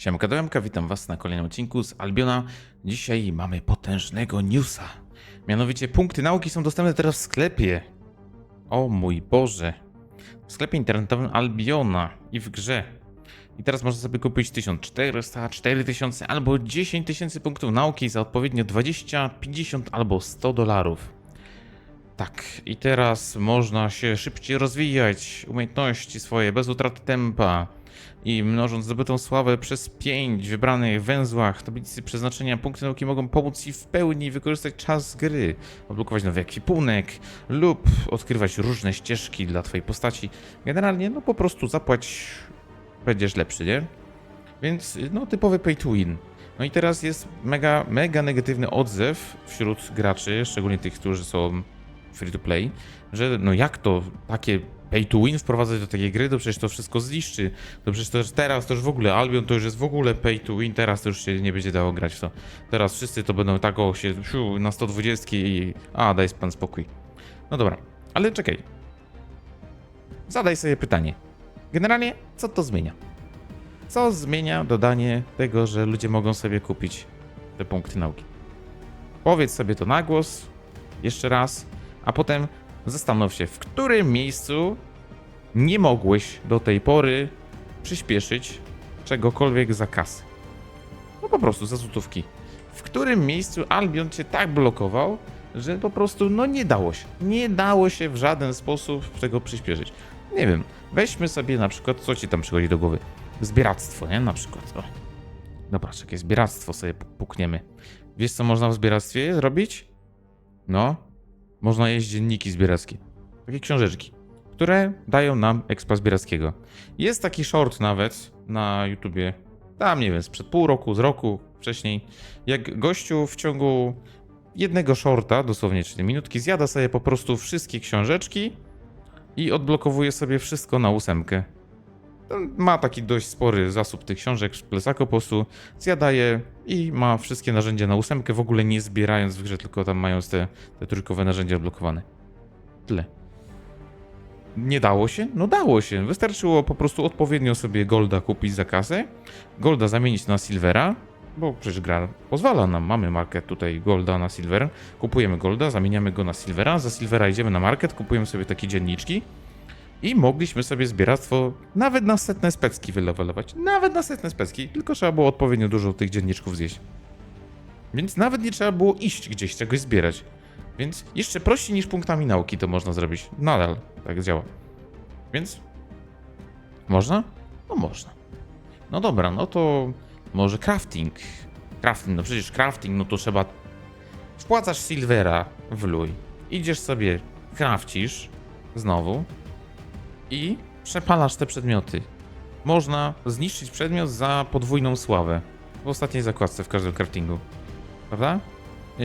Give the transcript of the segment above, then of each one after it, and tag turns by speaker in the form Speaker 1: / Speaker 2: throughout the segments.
Speaker 1: Siemka Dołemka, witam was na kolejnym odcinku z Albiona. Dzisiaj mamy potężnego newsa. Mianowicie punkty nauki są dostępne teraz w sklepie. O mój Boże. W sklepie internetowym Albiona i w grze. I teraz można sobie kupić 1400, 4000 albo 10 tysięcy punktów nauki za odpowiednio 20, 50 albo 100 dolarów. Tak, i teraz można się szybciej rozwijać, umiejętności swoje bez utraty tempa i mnożąc zdobytą sławę przez 5 w wybranych węzłach tablicy przeznaczenia, punkty nauki mogą pomóc Ci w pełni wykorzystać czas gry, odblokować nowy ekwipunek lub odkrywać różne ścieżki dla Twojej postaci. Generalnie, no po prostu zapłać, będziesz lepszy, nie? Więc, no typowy pay to win. No i teraz jest mega, mega negatywny odzew wśród graczy, szczególnie tych, którzy są free to play, że no jak to takie pay to win wprowadzać do takiej gry, to przecież to wszystko zniszczy. To przecież to już teraz to już w ogóle Albion to już jest w ogóle pay to win, teraz to już się nie będzie dało grać w to. Teraz wszyscy to będą tak o się siu, na 120 i a daj pan spokój. No dobra, ale czekaj. Zadaj sobie pytanie. Generalnie co to zmienia? Co zmienia dodanie tego, że ludzie mogą sobie kupić te punkty nauki? Powiedz sobie to na głos, jeszcze raz, a potem zastanów się, w którym miejscu nie mogłeś do tej pory przyspieszyć czegokolwiek za kasy. No po prostu za złotówki. W którym miejscu Albion cię tak blokował, że po prostu no nie dało się. Nie dało się w żaden sposób tego przyspieszyć. Nie wiem, weźmy sobie na przykład, co ci tam przychodzi do głowy? Zbieractwo, nie? Na przykład. O. Dobra, czekaj, zbieractwo sobie pukniemy. Wiesz, co można w zbieractwie zrobić? No, można jeść dzienniki zbierackie. Takie książeczki, które dają nam expa zbierackiego. Jest taki short nawet na YouTubie, tam nie wiem, sprzed pół roku, z roku wcześniej, jak gościu w ciągu jednego shorta, dosłownie 4 minutki, zjada sobie po prostu wszystkie książeczki i odblokowuje sobie wszystko na ósemkę. Ma taki dość spory zasób tych książek w plecaku, po prostu zjada je i ma wszystkie narzędzia na ósemkę, w ogóle nie zbierając w grze, tylko tam mając te, te trójkowe narzędzia odblokowane. Tyle. Nie dało się? No dało się. Wystarczyło po prostu odpowiednio sobie Golda kupić za kasę, Golda zamienić na Silvera, bo przecież gra pozwala nam, mamy market tutaj Golda na Silver, kupujemy Golda, zamieniamy go na Silvera, za Silvera idziemy na market, kupujemy sobie takie dzienniczki, i mogliśmy sobie zbieractwo nawet na setne specki wylewelować. Nawet na setne specki, tylko trzeba było odpowiednio dużo tych dzienniczków zjeść. Więc nawet nie trzeba było iść gdzieś czegoś zbierać. Więc jeszcze prościej niż punktami nauki to można zrobić. Nadal tak działa. Więc można? No można. No dobra, no to może crafting. Crafting, no przecież crafting, no to trzeba... Wpłacasz silvera w luj. Idziesz sobie, crafcisz znowu i przepalasz te przedmioty. Można zniszczyć przedmiot za podwójną sławę. W ostatniej zakładce w każdym craftingu. Prawda?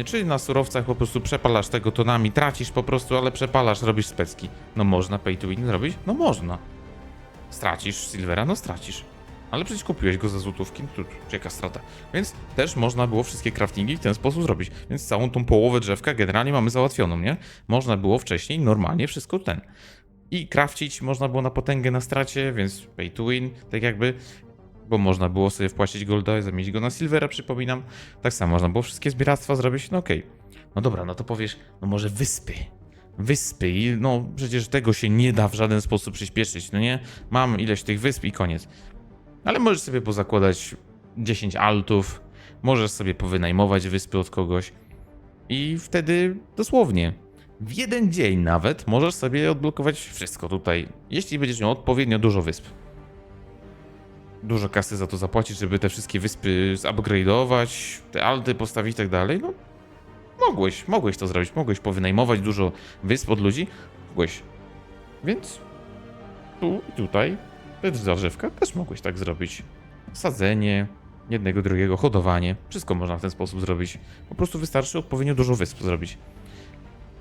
Speaker 1: Czyli na surowcach po prostu przepalasz tego tonami, tracisz po prostu, ale przepalasz, robisz specki. No można pay to win zrobić? No można. Stracisz silvera? No stracisz. Ale przecież kupiłeś go za złotówki, tu jaka strata. Więc też można było wszystkie craftingi w ten sposób zrobić. Więc całą tą połowę drzewka generalnie mamy załatwioną, nie? Można było wcześniej normalnie wszystko ten. I crafcić można było na potęgę na stracie, więc pay to win, tak jakby. Bo można było sobie wpłacić golda i zamienić go na silvera, przypominam. Tak samo można było wszystkie zbieractwa zrobić, no okej. No dobra, no to powiesz, no może wyspy. Wyspy i no przecież tego się nie da w żaden sposób przyspieszyć, no nie? Mam ileś tych wysp i koniec. Ale możesz sobie pozakładać 10 altów, możesz sobie powynajmować wyspy od kogoś i wtedy dosłownie w jeden dzień nawet możesz sobie odblokować wszystko tutaj, jeśli będziesz miał odpowiednio dużo wysp. Dużo kasy za to zapłacić, żeby te wszystkie wyspy zupgrade'ować, te alty postawić i tak dalej, no mogłeś, mogłeś to zrobić, mogłeś powynajmować dużo wysp od ludzi, mogłeś. Więc tu i tutaj, te zarzewka też mogłeś tak zrobić. Sadzenie, jednego, drugiego, hodowanie, wszystko można w ten sposób zrobić. Po prostu wystarczy odpowiednio dużo wysp zrobić.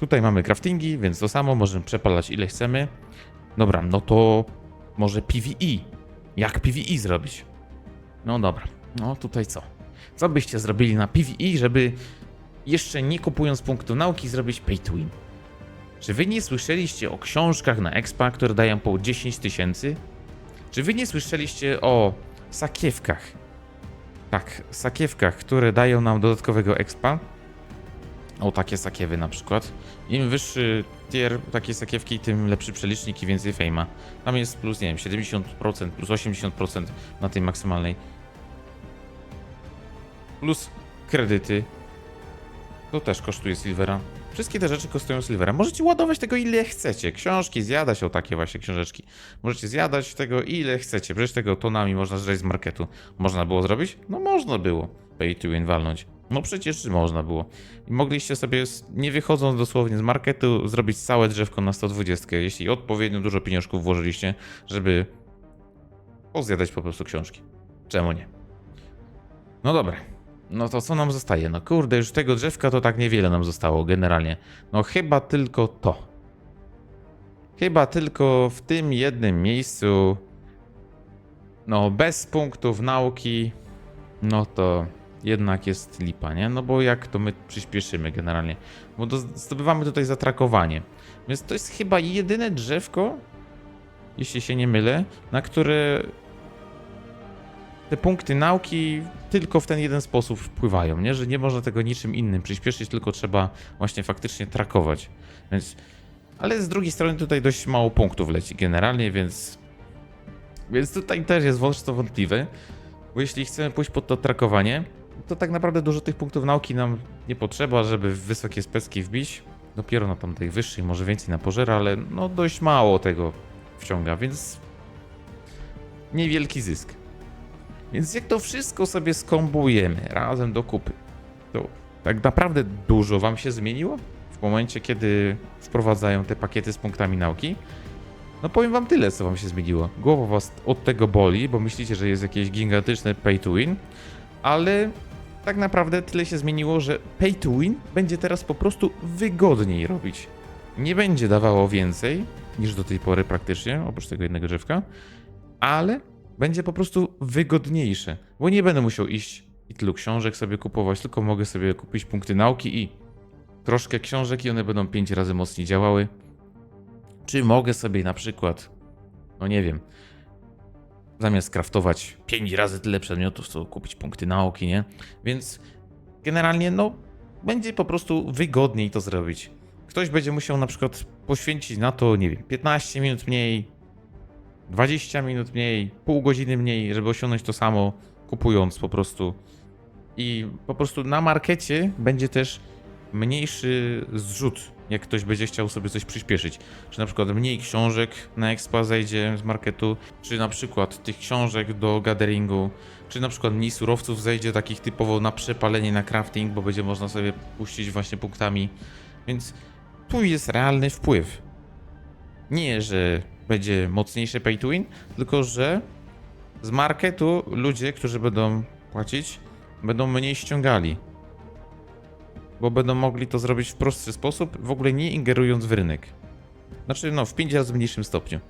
Speaker 1: Tutaj mamy craftingi, więc to samo, możemy przepalać ile chcemy. Dobra, no to może PvE. Jak PvE zrobić? No dobra, no tutaj co? Co byście zrobili na PvE, żeby jeszcze nie kupując punktu nauki zrobić pay to win? Czy wy nie słyszeliście o książkach na expa, które dają po 10 tysięcy? Czy wy nie słyszeliście o sakiewkach, tak, sakiewkach, które dają nam dodatkowego expa. O, takie sakiewy na przykład. Im wyższy tier takiej sakiewki, tym lepszy przelicznik i więcej fejma. Tam jest plus, nie wiem, 70%, plus 80% na tej maksymalnej. Plus kredyty. To też kosztuje silvera. Wszystkie te rzeczy kosztują silvera. Możecie ładować tego ile chcecie. Książki, zjadać o takie właśnie książeczki. Możecie zjadać tego ile chcecie. Przecież tego tonami można zżreć z marketu. Można było zrobić? No można było. Pay to win walnąć. No przecież można było. I mogliście sobie, nie wychodząc dosłownie z marketu, zrobić całe drzewko na 120, jeśli odpowiednio dużo pieniążków włożyliście, żeby pozjadać po prostu książki. Czemu nie? No dobra. No to co nam zostaje? No kurde, już tego drzewka to tak niewiele nam zostało generalnie. No chyba tylko to. Chyba tylko w tym jednym miejscu. No bez punktów nauki. No to jednak jest lipa, nie? No bo jak to my przyspieszymy generalnie? Bo do, zdobywamy tutaj zatrakowanie. Więc to jest chyba jedyne drzewko, jeśli się nie mylę, na które te punkty nauki tylko w ten jeden sposób wpływają, nie? Że nie można tego niczym innym przyspieszyć, tylko trzeba właśnie faktycznie trakować. Więc... Ale z drugiej strony tutaj dość mało punktów leci generalnie, więc... Więc tutaj też jest wątpliwe wątpliwe, bo jeśli chcemy pójść pod to trakowanie, to tak naprawdę dużo tych punktów nauki nam nie potrzeba, żeby w wysokie specki wbić. Dopiero na tam tej wyższej, może więcej na pożera, ale no dość mało tego wciąga, więc niewielki zysk. Więc jak to wszystko sobie skombujemy razem do kupy, to tak naprawdę dużo wam się zmieniło w momencie, kiedy wprowadzają te pakiety z punktami nauki? No powiem wam tyle, co wam się zmieniło. Głowa was od tego boli, bo myślicie, że jest jakieś gigantyczne pay to win, ale tak naprawdę tyle się zmieniło, że pay to win będzie teraz po prostu wygodniej robić. Nie będzie dawało więcej niż do tej pory praktycznie, oprócz tego jednego drzewka, ale będzie po prostu wygodniejsze, bo nie będę musiał iść i tylu książek sobie kupować, tylko mogę sobie kupić punkty nauki i troszkę książek i one będą 5 razy mocniej działały. Czy mogę sobie na przykład, no nie wiem, zamiast kraftować 5 razy tyle przedmiotów, co kupić punkty nauki, nie? Więc generalnie, no, będzie po prostu wygodniej to zrobić. Ktoś będzie musiał na przykład poświęcić na to, nie wiem, 15 minut mniej, 20 minut mniej, pół godziny mniej, żeby osiągnąć to samo, kupując po prostu. I po prostu na markecie będzie też mniejszy zrzut, jak ktoś będzie chciał sobie coś przyspieszyć. Czy na przykład mniej książek na expa zejdzie z marketu, czy na przykład tych książek do gatheringu, czy na przykład mniej surowców zejdzie takich typowo na przepalenie, na crafting, bo będzie można sobie puścić właśnie punktami. Więc tu jest realny wpływ. Nie, że będzie mocniejszy pay to win, tylko że z marketu ludzie, którzy będą płacić, będą mniej ściągali. Bo będą mogli to zrobić w prostszy sposób, w ogóle nie ingerując w rynek. Znaczy, no, w 5 razy mniejszym stopniu.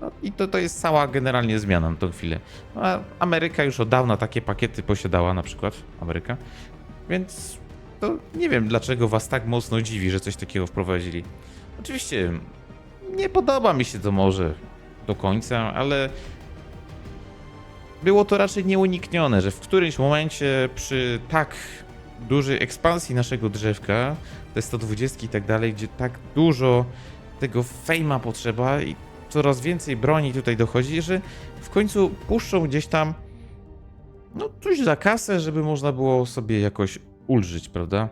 Speaker 1: No i to, to jest cała generalnie zmiana na tą chwilę. No, Ameryka już od dawna takie pakiety posiadała, na przykład Ameryka. Więc to nie wiem, dlaczego was tak mocno dziwi, że coś takiego wprowadzili. Oczywiście nie podoba mi się to może do końca, ale było to raczej nieuniknione, że w którymś momencie przy tak dużej ekspansji naszego drzewka, te 120 i tak dalej, gdzie tak dużo tego fejma potrzeba i coraz więcej broni tutaj dochodzi, że w końcu puszczą gdzieś tam no coś za kasę, żeby można było sobie jakoś ulżyć, prawda?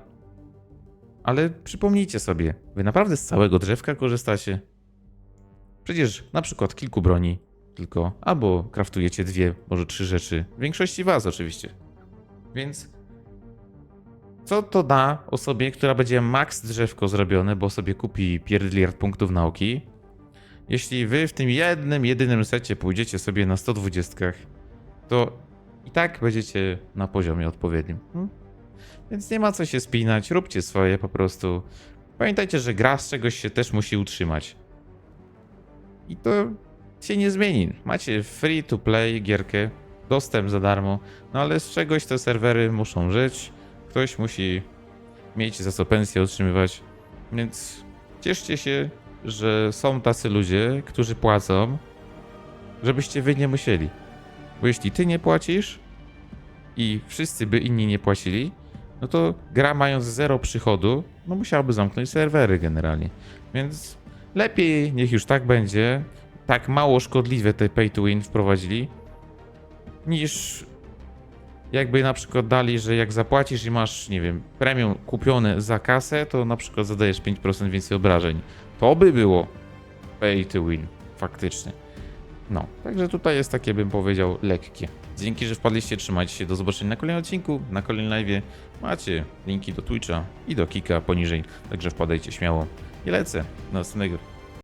Speaker 1: Ale przypomnijcie sobie, wy naprawdę z całego drzewka korzystacie? Przecież na przykład kilku broni tylko, albo kraftujecie dwie, może trzy rzeczy. W większości was oczywiście. Więc co to da osobie, która będzie max drzewko zrobione, bo sobie kupi pierdliard punktów nauki, jeśli wy w tym jednym, jedynym secie pójdziecie sobie na 120, to i tak będziecie na poziomie odpowiednim. Hmm? Więc nie ma co się spinać, róbcie swoje po prostu. Pamiętajcie, że gra z czegoś się też musi utrzymać. I to się nie zmieni. Macie free to play gierkę, dostęp za darmo, no ale z czegoś te serwery muszą żyć. Ktoś musi mieć za co pensję otrzymywać. Więc cieszcie się, że są tacy ludzie, którzy płacą, żebyście wy nie musieli. Bo jeśli ty nie płacisz i wszyscy by inni nie płacili, no to gra mając zero przychodu, no musiałaby zamknąć serwery generalnie. Więc lepiej niech już tak będzie, tak mało szkodliwe te pay to win wprowadzili, niż jakby na przykład dali, że jak zapłacisz i masz, nie wiem, premium kupione za kasę, to na przykład zadajesz 5% więcej obrażeń. To by było pay to win, faktycznie. No, także tutaj jest takie, bym powiedział, lekkie. Dzięki, że wpadliście, trzymajcie się, do zobaczenia na kolejnym odcinku, na kolejnym live. Macie linki do Twitcha i do Kika poniżej, także wpadajcie śmiało. I lecę do następnego.